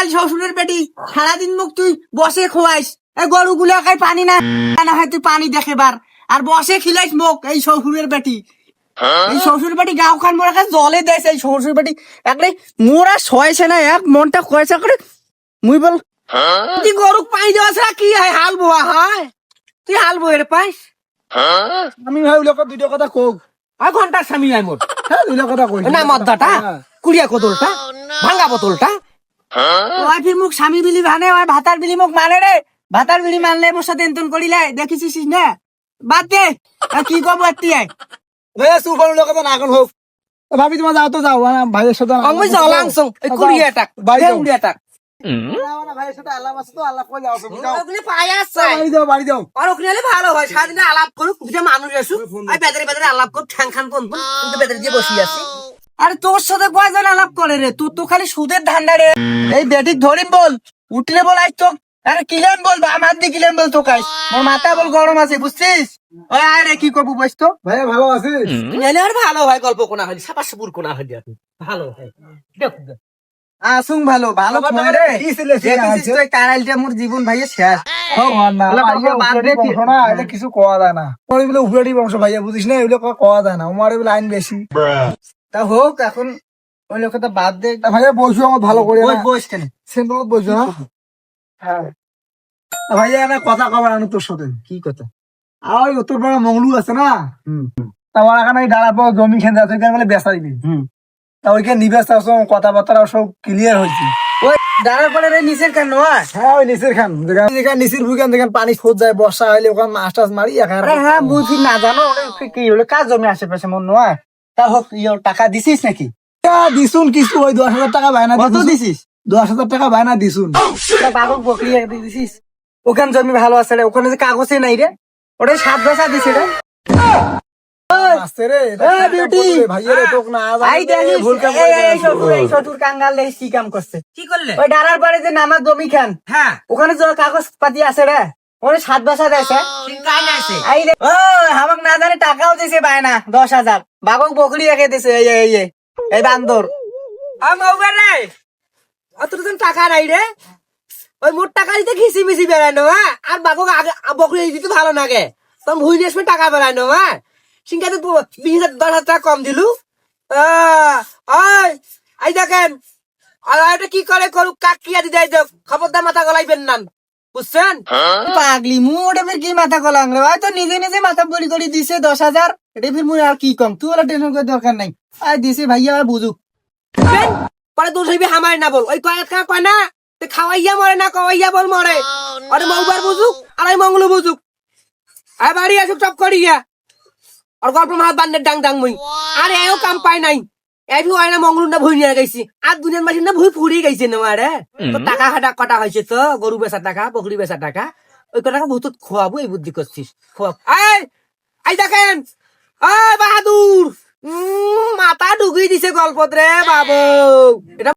বাল শ্বশুরের বেটি সারাদিন মুখ তুই বসে খোয়াইস। এই গরু গুলো খাই পানি না না হয় তুই পানি দেখে বার আর বসে খিলাইস মুখ এই শ্বশুরের বেটি। এই শ্বশুর বাড়ি গাঁও খান কাছে জলে দেয় এই শ্বশুর বাড়ি একলে মোরা সয়েছে না এক মনটা কয়েছে করে মুই বল তুই গরু পাই দেওয়া ছাড়া কি হয় হাল বোয়া হয়? তুই হাল বইয়ের পাইস? আমি ভাই লোক দুইটা কথা কোক আর ঘণ্টার স্বামী আই মোর। হ্যাঁ দুইটা কথা কই না মদ্দাটা কুড়িয়া কোতলটা ভাঙ্গা বোতলটা। ওই ফির মুখ স্বামী বিলি ভানে ওই ভাতার বিলি মুখ মানে রে ভাতার বিলি মানলে মোর সাথে এন্তন করিলে দেখিছিস না? বাদ দে। কি কব এতিয়াই ভাইয়া সুফান লোক কথা না এখন হোক ভাবি তোমার যাও। তো যাও ভাইয়ের সাথে আমি জলাংসং এই কুড়িয়া টাক যাও। কুড়িয়া টাক ভাইয়ের সাথে আলাপ আছে তো আলাপ করে যাও। ওগুলি পাই আসছে বাড়ি যাও বাড়ি যাও। আর ওখানে হলে ভালো হয়। সারাদিনে আলাপ করুক যে মানুষ আসুক আর বেদারে বেদারে আলাপ করুক ঠ্যাং খান পন কিন্তু বেদারে দিয়ে বসি আছি। আরে তোর সাথে কয়জন আলাপ করে রে? তুই তো খালি সুদের ধান্দা রে। এই বেটিক ধরিম বল উঠলে বল আজ তো। আরে কিলেন বল বাম হাত দিয়ে কিলেন বল তো কাজ মোর মাথা বল গরম আছে বুঝছিস? ওই আয় রে কি করব বস তো? ভাইয়া ভালো আছে এলে আর ভালো হয় গল্প কোনা হলি সাপা সুপুর কোনা হলি আপনি ভালো হয়। দেখ। আসুন ভালো ভালো রে? তুই কারাইলটা মোর জীবন ভাইয়ে শেষ। কিছু কোয়া যায় না। ওর এগুলো উপরেরই বংশ ভাইয়া বুঝিস না? এগুলো ক- কোয়া যায় না। আমার এগুলো আইন বেশি। তা হোক এখন ওই লোকটা বাদ দে। তা ভাইয়া বসু আমার ভালো করে বস কেন সেন্ট্রাল বসু হ্যাঁ? হ্যাঁ। তা ভাইয়া আমি কথা কবার আনু তোর সাথে। কি কথা? আর উত্তর পাড়া মংলু আছে না? তোমার এখানে ওই ডালা পাওয়া জমি খেতে আছে ওইখানে বলে বেচা দিবি। তা ওইখানে নিবে কথাবার্তা সব ক্লিয়ার হয়েছে। ওই দাঁড়ার পরে রে নিচের কেন নয়। হ্যাঁ ওই নিচের খান। যেখানে নিচের ভুইখান যেখানে পানি খোঁজ যায় বর্ষা হইলে ওখানে মাছ টাছ মারি এখানে হ্যাঁ বুঝি না জানো? কি- হলো কার জমি আশেপাশে মন নয়? তা হোক ইয়ে টাকা দিছিস নাকি? তা দিছুন কিছু ওই দশ হাজার টাকা বায়না কত দিছিস? দশ হাজার টাকা বায়না দিছুন। বাবুক বকরি দিছিস। ওখানে জমি ভালো আছে রে ওখানে যে কাগজে নাই রে। ওটা সাত বসা দিছে রে। হ্যাঁ। ওখানে যে কাগজ পাতি আছে রে ওখানে সাত বসা দিয়েছে আছে এই ও হামাক না জানে টাকাও দিছে বায়না দশ হাজার। বাবক বকরি রেখে দিছে এই এই এই বান্দর। টাকা নাই রে। ওই মোট টাকা দিতে ঘিসি মিসি বেড়ানো হ্যাঁ? আর বাবক আগে বকরি দিতে ভালো লাগে তখন ভুই দিয়ে সময় টাকা বেড়ানো হ্যাঁ? সিংকাতে বিশ হাজার দশ হাজার টাকা কম দিলু। দেখেন। আর এটা কি করে করুক কাক কিয়া দিতে খবরদার মাথা গলাইবেন না। বুঝছেন? পাগলি মুড়ে ফির কি মাথা গলাং রে? তো নিজে নিজে মাথা বলি করে দিছে দশ হাজার। এটা ফির মুই আর কি কম? তুই ওরা টেনশন করে দরকার নাই। আর দিছে ভাইয়া আর বুঝুক। পরে তোর সইবি হামারে না বল। ওই কয়েক কয় না তুই খাওয়াইয়া মরে না খাওয়াইয়া বল মরে। আরে মৌবার বুঝুক আর ওই মঙ্গলু বুঝুক। আয় বাড়ি আসুক চপ করিয়া। আর গল্প মাহাত বান্ডের ডাং ডাং মুই। আর এও কাম পাই নাই। এই ভি হয় না মঙ্গলু না ভুই নিয়ে গেছি। আর দুজন না ভুই ফুরি গেছে না আরে তো টাকা হাটা কটা হয়েছে তো গরু বেচা টাকা বকরি বেচা টাকা। ওই কটা বহুত খোয়াবো এই বুদ্ধি করছিস খোয়াব এই আই দেখেন। এই বাহাদুর উম, মাথা ঢুকিয়ে দিছে গল্পত রে বাবু। এটা